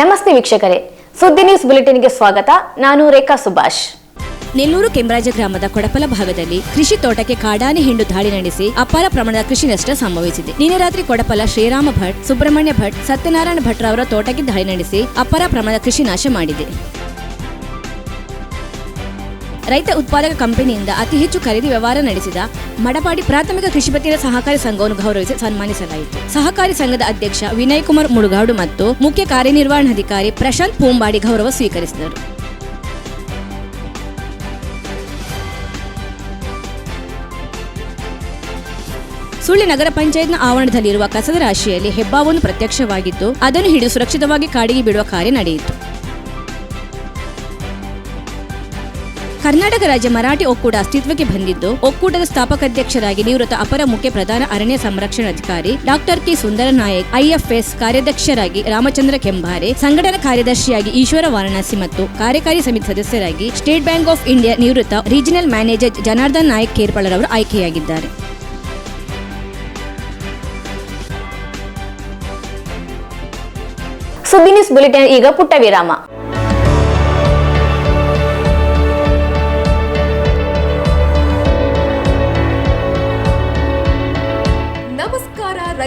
ನಮಸ್ತೆ ವೀಕ್ಷಕರೇ. ಸುದ್ದಿ ನ್ಯೂಸ್ ಬುಲೆಟಿನ್ಗೆ ಸ್ವಾಗತ. ನಾನು ರೇಖಾ ಸುಭಾಷ್. ನೆಲ್ಲೂರು ಕೆಂಬರಾಜ ಗ್ರಾಮದ ಕೊಡಪಲ ಭಾಗದಲ್ಲಿ ಕೃಷಿ ತೋಟಕ್ಕೆ ಕಾಡಾನೆ ಹಿಂಡು ದಾಳಿ ನಡೆಸಿ ಅಪಾರ ಪ್ರಮಾಣದ ಕೃಷಿ ನಷ್ಟ ಸಂಭವಿಸಿದೆ. ನಿನ್ನೆ ರಾತ್ರಿ ಕೊಡಪಲ ಶ್ರೀರಾಮ ಭಟ್, ಸುಬ್ರಹ್ಮಣ್ಯ ಭಟ್, ಸತ್ಯನಾರಾಯಣ ಭಟ್ರವರ ತೋಟಕ್ಕೆ ದಾಳಿ ನಡೆಸಿ ಅಪಾರ ಪ್ರಮಾಣದ ಕೃಷಿ ನಾಶ ಮಾಡಿದೆ. ರೈತ ಉತ್ಪಾದಕ ಕಂಪನಿಯಿಂದ ಅತಿ ಹೆಚ್ಚು ಖರೀದಿ ವ್ಯವಹಾರ ನಡೆಸಿದ ಮಡಪಾಡಿ ಪ್ರಾಥಮಿಕ ಕೃಷಿ ಪತ್ತಿನ ಸಹಕಾರಿ ಸಂಘವನ್ನು ಗೌರವಿಸಿ ಸನ್ಮಾನಿಸಲಾಯಿತು. ಸಹಕಾರಿ ಸಂಘದ ಅಧ್ಯಕ್ಷ ವಿನಯ್ ಕುಮಾರ್ ಮುಳುಗಾಡು ಮತ್ತು ಮುಖ್ಯ ಕಾರ್ಯನಿರ್ವಹಣಾಧಿಕಾರಿ ಪ್ರಶಾಂತ್ ಪೂಂಬಾಡಿ ಗೌರವ ಸ್ವೀಕರಿಸಿದರು. ಸುಳ್ಳಿ ನಗರ ಪಂಚಾಯತ್ನ ಆವರಣದಲ್ಲಿರುವ ಕಸದ ರಾಶಿಯಲ್ಲಿ ಹೆಬ್ಬಾವೊಂದು ಪ್ರತ್ಯಕ್ಷವಾಗಿದ್ದು, ಅದನ್ನು ಹಿಡಿದು ಸುರಕ್ಷಿತವಾಗಿ ಕಾಡಿಗೆ ಬಿಡುವ ಕಾರ್ಯ ನಡೆಯಿತು. ಕರ್ನಾಟಕ ರಾಜ್ಯ ಮರಾಠಿ ಒಕ್ಕೂಟ ಅಸ್ತಿತ್ವಕ್ಕೆ ಬಂದಿದ್ದು, ಒಕ್ಕೂಟದ ಸ್ಥಾಪಕಾಧ್ಯಕ್ಷರಾಗಿ ನಿವೃತ್ತ ಅಪರ ಮುಖ್ಯ ಪ್ರಧಾನ ಅರಣ್ಯ ಸಂರಕ್ಷಣಾಧಿಕಾರಿ doctor K Sundara Nayak, IFS ಕಾರ್ಯಾಧ್ಯಕ್ಷರಾಗಿ Ramachandra Kembare, ಸಂಘಟನಾ ಕಾರ್ಯದರ್ಶಿಯಾಗಿ ಈಶ್ವರ ವಾರಣಾಸಿ ಮತ್ತು ಕಾರ್ಯಕಾರಿ ಸಮಿತಿ ಸದಸ್ಯರಾಗಿ ಸ್ಟೇಟ್ ಬ್ಯಾಂಕ್ ಆಫ್ ಇಂಡಿಯಾ ನಿವೃತ್ತ ರೀಜನಲ್ ಮ್ಯಾನೇಜರ್ ಜನಾರ್ದನ್ ನಾಯಕ್ ಕೇರ್ಪಳರವರು ಆಯ್ಕೆಯಾಗಿದ್ದಾರೆ. ಸುದ್ದಿ ನ್ಯೂಸ್ ಬುಲೆಟಿನ್ ಈಗ ಪುಟ್ಟ ವಿರಾಮ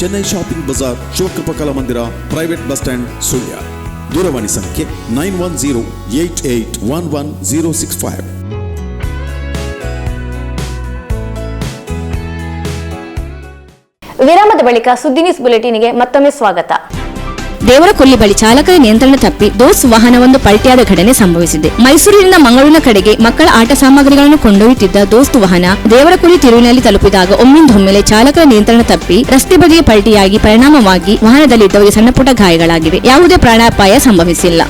ಚೆನ್ನೈ ಶಾಪಿಂಗ್ ಬಜಾರ್ ಶಿವಕೃಪ ಕಲಾ ಮಂದಿರ ಪ್ರೈವೇಟ್ ಬಸ್ ಸ್ಟ್ಯಾಂಡ್ ಸುಳ್ಯ ದೂರವಾಣಿ ಸಂಖ್ಯೆ nine one zero eight eight one one zero six five ವಿರಾಮದ ಬಳಿಕ ಸುದ್ದಿ ನ್ಯೂಸ್ ಬುಲೆಟಿನ್ಗೆ ಮತ್ತೊಮ್ಮೆ ಸ್ವಾಗತ. ದೇವರಕೊಲ್ಲಿ ಬಳಿ ಚಾಲಕರ ನಿಯಂತ್ರಣ ತಪ್ಪಿ ದೋಸ್ ವಾಹನವೊಂದು ಪಲ್ಟಿಯಾದ ಘಟನೆ ಸಂಭವಿಸಿದೆ. ಮೈಸೂರಿನಿಂದ ಮಂಗಳೂರಿನ ಕಡೆಗೆ ಮಕ್ಕಳ ಆಟ ಸಾಮಗ್ರಿಗಳನ್ನು ಕೊಂಡೊಯ್ಯುತ್ತಿದ್ದ ದೋಸ್ತ್ ವಾಹನ ದೇವರಕೊಲ್ಲಿ ತಿರುವಿನಲ್ಲಿ ತಲುಪಿದಾಗ ಒಮ್ಮಿಂದೊಮ್ಮೆಲೆ ಚಾಲಕರ ನಿಯಂತ್ರಣ ತಪ್ಪಿ ರಸ್ತೆ ಬದಿಯ ಪಲ್ಟಿಯಾಗಿ ಪರಿಣಾಮವಾಗಿ ವಾಹನದಲ್ಲಿದ್ದವರಿಗೆ ಸಣ್ಣಪುಟ್ಟ ಗಾಯಗಳಾಗಿವೆ. ಯಾವುದೇ ಪ್ರಾಣಾಪಾಯ ಸಂಭವಿಸಿಲ್ಲ.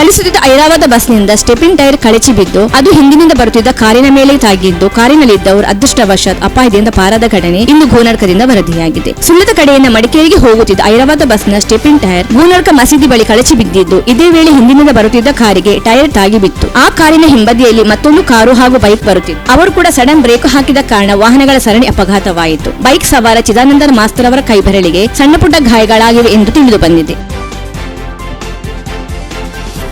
ಚಲಿಸುತ್ತಿದ್ದ ಐರಾವತ ಬಸ್ನಿಂದ ಸ್ಟೆಪಿನ್ ಟೈರ್ ಕಳಚಿ ಬಿದ್ದು, ಅದು ಹಿಂದಿನಿಂದ ಬರುತ್ತಿದ್ದ ಕಾರಿನ ಮೇಲೆ ತಾಗಿದ್ದು, ಕಾರಿನಲ್ಲಿದ್ದವರು ಅದೃಷ್ಟವಶಾತ್ ಅಪಾಯದಿಂದ ಪಾರಾದ ಘಟನೆ ಇಂದು ಗೋನಾರ್ಕದಿಂದ ವರದಿಯಾಗಿದೆ. ಸುಳ್ಳದ ಕಡೆಯಿಂದ ಮಡಿಕೇರಿಗೆ ಹೋಗುತ್ತಿದ್ದ ಐರಾವತ ಬಸ್ನ ಸ್ಟೆಪಿನ್ ಟೈರ್ ಗೋನರ್ಕ ಮಸೀದಿ ಬಳಿ ಕಳಚಿ ಬಿದ್ದಿದ್ದು, ಇದೇ ವೇಳೆ ಹಿಂದಿನಿಂದ ಬರುತ್ತಿದ್ದ ಕಾರಿಗೆ ಟೈರ್ ತಾಗಿ ಬಿತ್ತು. ಆ ಕಾರಿನ ಹಿಂಬದಿಯಲ್ಲಿ ಮತ್ತೊಂದು ಕಾರು ಹಾಗೂ ಬೈಕ್ ಬರುತ್ತಿತ್ತು. ಅವರು ಕೂಡ ಸಡನ್ ಬ್ರೇಕ್ ಹಾಕಿದ ಕಾರಣ ವಾಹನಗಳ ಸರಣಿ ಅಪಘಾತವಾಯಿತು. ಬೈಕ್ ಸವಾರ ಚಿದಾನಂದನ್ ಮಾಸ್ತರ್ ಅವರ ಕೈಬೆರಳಿಗೆ ಸಣ್ಣಪುಟ್ಟ ಗಾಯಗಳಾಗಿವೆ ಎಂದು ತಿಳಿದು ಬಂದಿದೆ.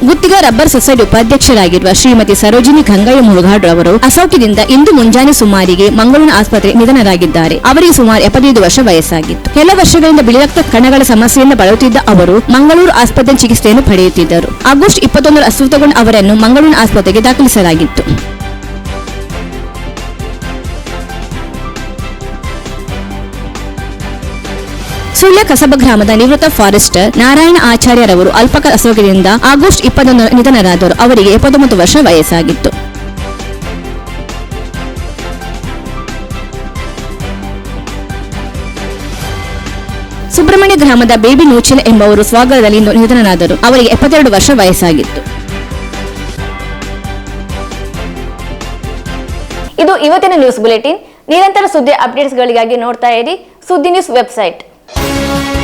ಗುತ್ತಿಗ ರಬ್ಬರ್ ಸೊಸೈಟಿ ಉಪಾಧ್ಯಕ್ಷರಾಗಿರುವ ಶ್ರೀಮತಿ ಸರೋಜಿನಿ ಗಂಗಯ್ಯ ಮುಳುಗಾಡು ಅವರು ಅಸೌಖ್ಯದಿಂದ ಇಂದು ಮುಂಜಾನೆ ಸುಮಾರಿಗೆ ಮಂಗಳೂರಿನ ಆಸ್ಪತ್ರೆ ನಿಧನರಾಗಿದ್ದಾರೆ. ಅವರಿಗೆ ಸುಮಾರು ಎಪ್ಪತ್ತೈದು ವರ್ಷ ವಯಸ್ಸಾಗಿತ್ತು. ಕೆಲ ವರ್ಷಗಳಿಂದ ಬಿಳಿ ರಕ್ತ ಕಣಗಳ ಸಮಸ್ಯೆಯಿಂದ ಬಳಲುತ್ತಿದ್ದ ಅವರು ಮಂಗಳೂರು ಆಸ್ಪತ್ರೆ ಚಿಕಿತ್ಸೆಯನ್ನು ಪಡೆಯುತ್ತಿದ್ದರು. ಆಗಸ್ಟ್ ಇಪ್ಪತ್ತೊಂದರ ಅಸ್ವಸ್ಥಗೊಂಡ ಅವರನ್ನು ಮಂಗಳೂರಿನ ಆಸ್ಪತ್ರೆಗೆ ದಾಖಲಿಸಲಾಗಿತ್ತು. ಸುಳ್ಯ ಕಸಬ ಗ್ರಾಮದ ನಿವೃತ್ತ ಫಾರೆಸ್ಟರ್ ನಾರಾಯಣ ಆಚಾರ್ಯರವರು ಅಲ್ಪಕ ಅಸೌಖ್ಯದಿಂದ ಆಗಸ್ಟ್ ಇಪ್ಪತ್ತೊಂದು ನಿಧನರಾದರು ಅವರಿಗೆ ಎಪ್ಪತ್ತೊಂಬತ್ತು ವರ್ಷ ವಯಸ್ಸಾಗಿತ್ತು. ಸುಬ್ರಹ್ಮಣ್ಯ ಗ್ರಾಮದ ಬೇಬಿ ನೂಚಿಲ ಎಂಬವರು ಸ್ವಾಗತದಲ್ಲಿ ನಿಧನರಾದರು. ಅವರಿಗೆ ಎಪ್ಪತ್ತೆರಡು ವರ್ಷ ವಯಸ್ಸಾಗಿತ್ತು. ಇದು ಇವತ್ತಿನ ನ್ಯೂಸ್ ಬುಲೆಟಿನ್. ನಿರಂತರ ಸುದ್ದಿ ಅಪ್ಡೇಟ್ಸ್ಗಳಿಗಾಗಿ ನೋಡ್ತಾ ಇರಿ. ಸುದ್ದಿ ನ್ಯೂಸ್ ವೆಬ್ಸೈಟ್. Thank you.